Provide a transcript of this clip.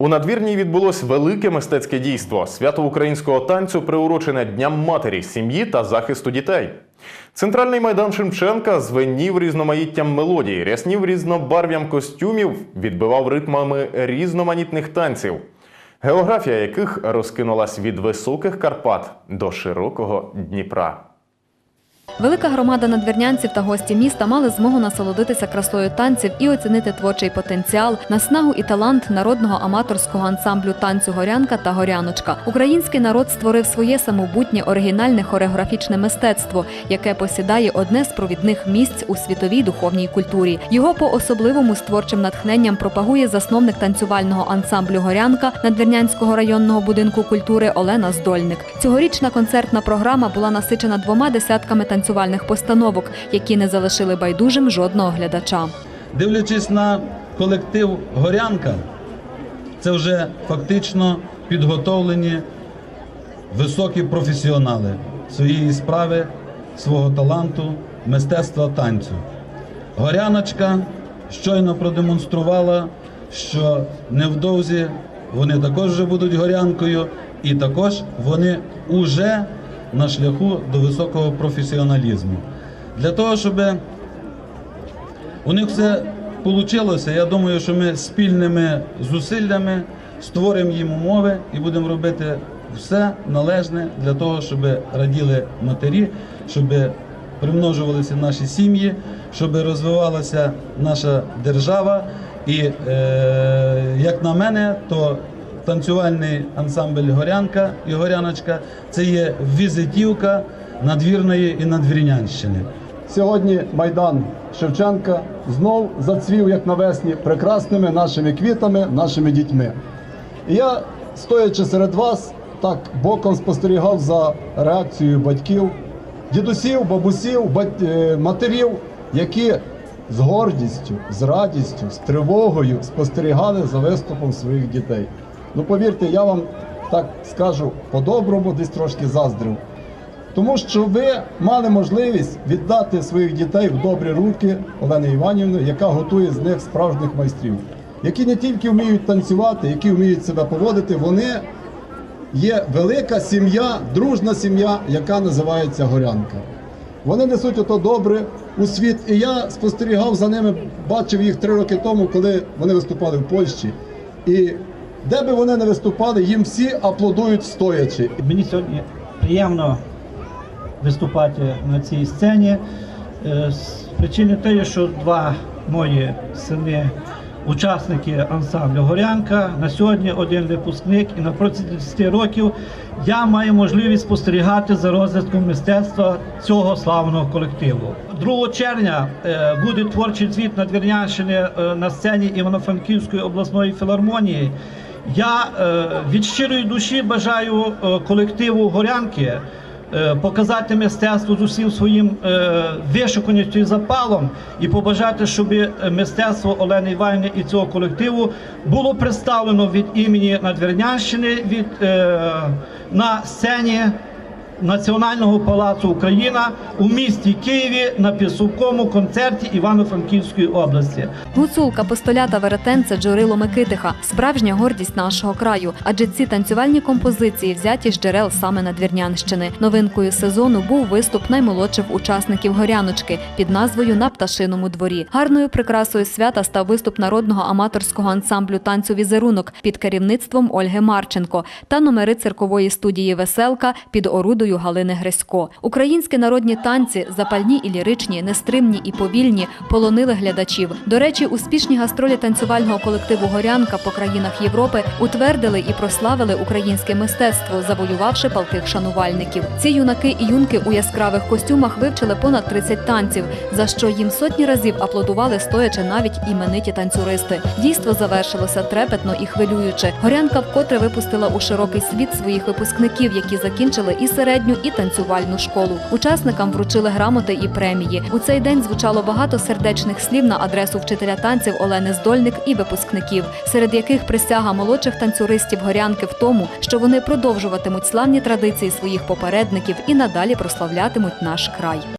У надвірній відбулось велике мистецьке дійство свято українського танцю, приурочене Дням матері, сім'ї та захисту дітей. Центральний майдан Шевченка звенів різноманіттям мелодій, ряснів різнобарв'ям костюмів, відбивав ритмами різноманітних танців, географія яких розкинулась від високих Карпат до широкого Дніпра. Велика громада надвірнянців та гості міста мали змогу насолодитися красою танців і оцінити творчий потенціал, наснагу і талант народного аматорського ансамблю танцю горянка та горяночка. Український народ створив своє самобутнє оригінальне хореографічне мистецтво, яке посідає одне з провідних місць у світовій духовній культурі. Його по особливому з творчим натхненням пропагує засновник танцювального ансамблю горянка Надвірнянського районного будинку культури Олена Здольник. Цьогорічна концертна програма була насичена двома десятками танцювальних постановок, які не залишили байдужим жодного глядача. Дивлячись на колектив Горянка, це вже фактично підготовлені високі професіонали своєї справи, свого таланту, мистецтва танцю. Горяночка щойно продемонструвала, що невдовзі вони також вже будуть горянкою, і також вони уже на шляху до високого професіоналізму. Для того, щоб у них все вийшло. Я думаю, що ми спільними зусиллями створимо їм умови і будемо робити все належне для того, щоб раділи матері, щоб примножувалися наші сім'ї, щоб розвивалася наша держава. І е, як на мене, то танцювальний ансамбль Горянка і Горяночка це є візитівка надвірної і надвірнянщини. Сьогодні Майдан Шевченка знов зацвів, як навесні, прекрасними нашими квітами, нашими дітьми. І я, стоячи серед вас, так боком спостерігав за реакцією батьків, дідусів, бабусів, е, матерів, які з гордістю, з радістю, з тривогою спостерігали за виступом своїх дітей. Ну повірте, я вам так скажу по-доброму, десь трошки заздрив. Тому що ви мали можливість віддати своїх дітей в добрі руки Олени Іванівни, яка готує з них справжніх майстрів, які не тільки вміють танцювати, які вміють себе поводити, вони є велика сім'я, дружна сім'я, яка називається Горянка. Вони несуть ото добре у світ. І я спостерігав за ними, бачив їх три роки тому, коли вони виступали в Польщі. І де би вони не виступали, їм всі аплодують стоячи. Мені сьогодні приємно виступати на цій сцені е, з причини тієї, що два мої сини, учасники ансамблю Горянка, на сьогодні один випускник, і на протязі 10 років я маю можливість спостерігати за розвитком мистецтва цього славного колективу. 2 червня е, буде творчий звіт Надвірнянщини е, на сцені Івано-Франківської обласної філармонії. Я е, від щирої душі бажаю колективу Горянки показати мистецтво з усім своїм е, вишуканістю і запалом і побажати, щоб е, мистецтво Олени Іванівни і цього колективу було представлено від імені Надвірнянщини від, е, на сцені Національного палацу Україна у місті Києві на підсумковому концерті Івано-Франківської області. Гуцулка, постоля та веретенце Джурило Микитиха справжня гордість нашого краю, адже ці танцювальні композиції взяті з джерел саме Надвірнянщини. Новинкою сезону був виступ наймолодших учасників горяночки під назвою На пташиному дворі. Гарною прикрасою свята став виступ народного аматорського ансамблю танцю візерунок під керівництвом Ольги Марченко та номери циркової студії Веселка під орудою Галини Гресько. Українські народні танці, запальні і ліричні, нестримні і повільні, полонили глядачів. До речі, успішні гастролі танцювального колективу Горянка по країнах Європи утвердили і прославили українське мистецтво, завоювавши палких шанувальників. Ці юнаки і юнки у яскравих костюмах вивчили понад 30 танців, за що їм сотні разів аплодували стоячи навіть імениті танцюристи. Дійство завершилося трепетно і хвилююче. Горянка вкотре випустила у широкий світ своїх випускників, які закінчили і середню, і танцювальну школу. Учасникам вручили грамоти і премії. У цей день звучало багато сердечних слів на адресу вчителя танців Олени Здольник і випускників, серед яких присяга молодших танцюристів горянки в тому, що вони продовжуватимуть славні традиції своїх попередників і надалі прославлятимуть наш край.